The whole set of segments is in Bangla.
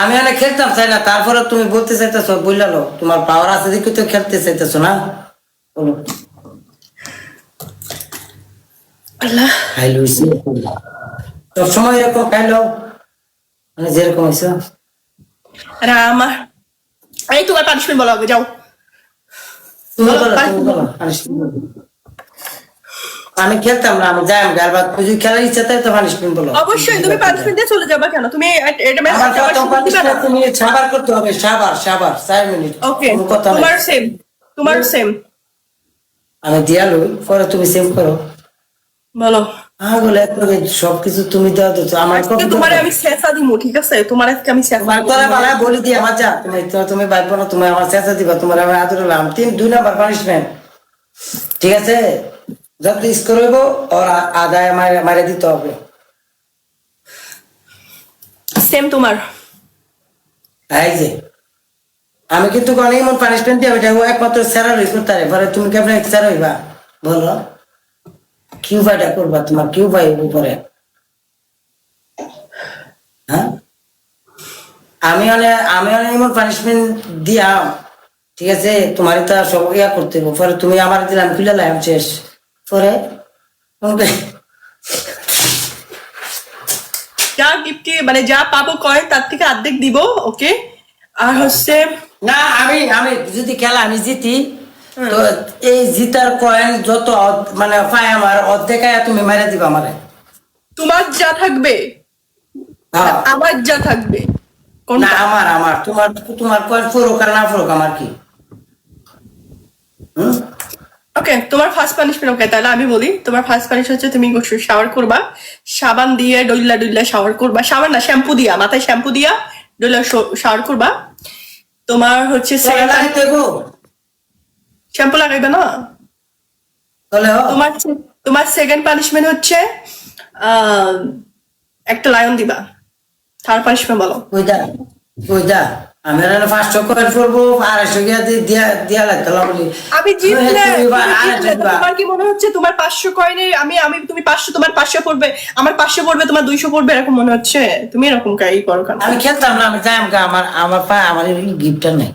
আমি অনেক খেলতাম চাই না? তারপরে তুমি বলতে চাইতেছো বুঝলালো তোমার পাওয়ার আছে দেখে তো খেলতে চাইতেছো না? বলো। আল্লাহ। খাইলো সব সময় এরকম খাইলো? মানে যেরকম হয়েছে এই তোমার পানিশমেন্ট বলা হবে যাও তুমি বলো, বলো পাঁচ তুমি মিনিট। বলো আমি খেলতাম না আমি যাই আমি যদি খেলার ইচ্ছা তো পানিশমেন্ট বলো। অবশ্যই তুমি পানিশমেন্ট দিয়ে চলে যাবা কেন? তুমি এটা ম্যাচ আমার তুমি সাবার করতে হবে সাবার সাবার মিনিট। ওকে। তোমার সেম তোমার সেম আমি দিয়ালো পরে তুমি সেভ করো। বলো। সবকিছু তুমি দেওয়া তো আমার তোমার আমি শেষা দিমু ঠিক আছে? তোমার আজকে আমি শেষা তোমার তোরা বালা বলি দিয়ে আমার যা। তুমি তুমি বাইব না তুমি আমার চেষ্টা দিবা তোমার আমি আদর তিন দুই নাম্বার পানিশমেন্ট ঠিক আছে? যত স্কোর হইব ওর আদায় মারে মারে দিতে হবে। সেম তোমার। এই যে আমি কিন্তু অনেক এমন পানিশমেন্ট দিয়ে ও একমাত্র স্যারা রই করতে পরে তুমি কেমন স্যারা হইবা? বলো। কিউ ভাইটা করবা তোমার? কিউ ভাই উপরে? হ্যাঁ? আমি অনেক আমি অনেক এমন পানিশমেন্ট দিয়াম ঠিক আছে? তোমারই তো সব ইয়া করতে পরে তুমি আমার দিলাম খুলে লাইম শেষ। তোমাকে যা গিফট মানে যা পাবো কয়েন তার থেকে অর্ধেক দিব ওকে আর হচ্ছে না আমি আমি যদি খেলা আমি জিতি তো এই জিতার কয়েন যত মানে পায় আমার অর্ধেক তুমি মেরে দিবা আমারে। তোমার যা থাকবে হ্যাঁ। আমার যা থাকবে না আমার আমার তোমার তোমার কয়েন ফুরুক আর না ফুরুক আমার কি? হুম? ওকে তোমার ফার্স্ট পানিশমেন্ট ওকে তাহলে আমি বলি তোমার ফার্স্ট পানিশ হচ্ছে তুমি গোসল শাওয়ার করবা। সাবান দিয়ে ডইলা ডইলা শাওয়ার করবা। সাবান না শ্যাম্পু দিয়া মাথায় শ্যাম্পু দিয়া ডইলা শাওয়ার করবা। তোমার হচ্ছে শ্যাম্পু লাগাইবে না? তোমার তোমার সেকেন্ড পানিশমেন্ট হচ্ছে একটা লায়ন দিবা। থার্ড পানিশমেন্ট বলো। আমি পাঁচশো কয়েন করব আড়াইশো গিয়া দিয়া দিয়া লাগতে বলি আমি জিতলে। তোমার কি মনে হচ্ছে? তোমার পাঁচশো কয়েনে আমি আমি তুমি পাঁচশো তোমার পাঁচশো পড়বে আমার পাঁচশো পড়বে তোমার দুইশো পড়বে এরকম মনে হচ্ছে? তুমি এরকম কাই করো কেন? আমি খেলতাম না আমি যাই আমার আমার আমার গিফটটা নেই।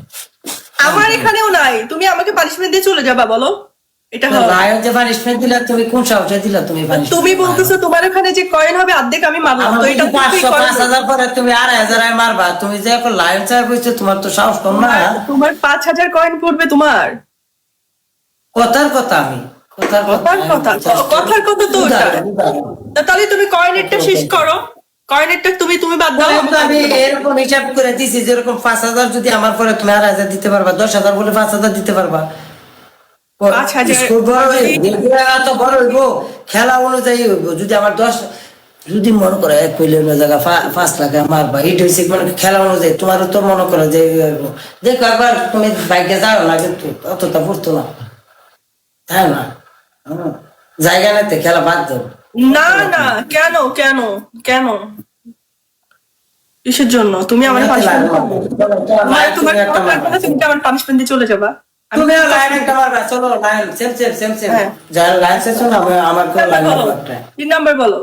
আমার এখানেও নাই। তুমি আমাকে পানিশমেন্ট দিয়ে চলে যাবা বলো। এটা লায়ন যে পানিশমেন্ট দিলা তুমি কোন সাহসে দিলা তুমি তুমি বলতেছো তোমার ওখানে যে কয়েন হবে অর্ধেক আমি মারলাম তো এটা পাঁচশো পাঁচ হাজার পরে তুমি আড়াই হাজার মারবা। তুমি যে এখন লাইন চার বলছো তোমার তো সাহস কম না। তোমার পাঁচ হাজার কয়েন পড়বে তোমার। কথার কথা আমি। কথার কথা কথার কথা। তো তা তাহলে তুমি কয়েনেরটা শেষ করো। কয়েনেরটা তুমি তুমি বাদ দাও। আমি এরকম হিসাব করে দিছি যেরকম পাঁচ হাজার যদি আমার পরে তুমি আড়াই হাজার দিতে পারবা দশ হাজার বলে পাঁচ হাজার দিতে পারবা। পাঁচ হাজার- খেলা তো বড় হইব। খেলা অনুযায়ী হইব যদি আমার দশ যদি মনে করে এক মিলিয়নের জায়গা পাঁচ লাখ মারবা হিট হয়েছে মানে খেলা অনুযায়ী তোমারও তো মনে করো যে দেখো একবার তুমি বাইকে যাও না কিন্তু অতটা পড়তো না। তাই না। জায়গা নেই খেলা বাদ দাও। না না কেন কেন কেন? কিসের জন্য? তুমি আমার পানিশমেন্ট মানে তোমার কথা তুমি আমার পানিশমেন্ট দিয়ে চলে যাবা। তুমি লাইন একটা মারবা চলো line same same same same. যার লাইন আমার- লাইন তিন নাম্বার বলো।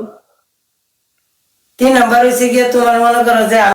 তিন নাম্বার হয়েছে গিয়ে তোমার মনে করো যে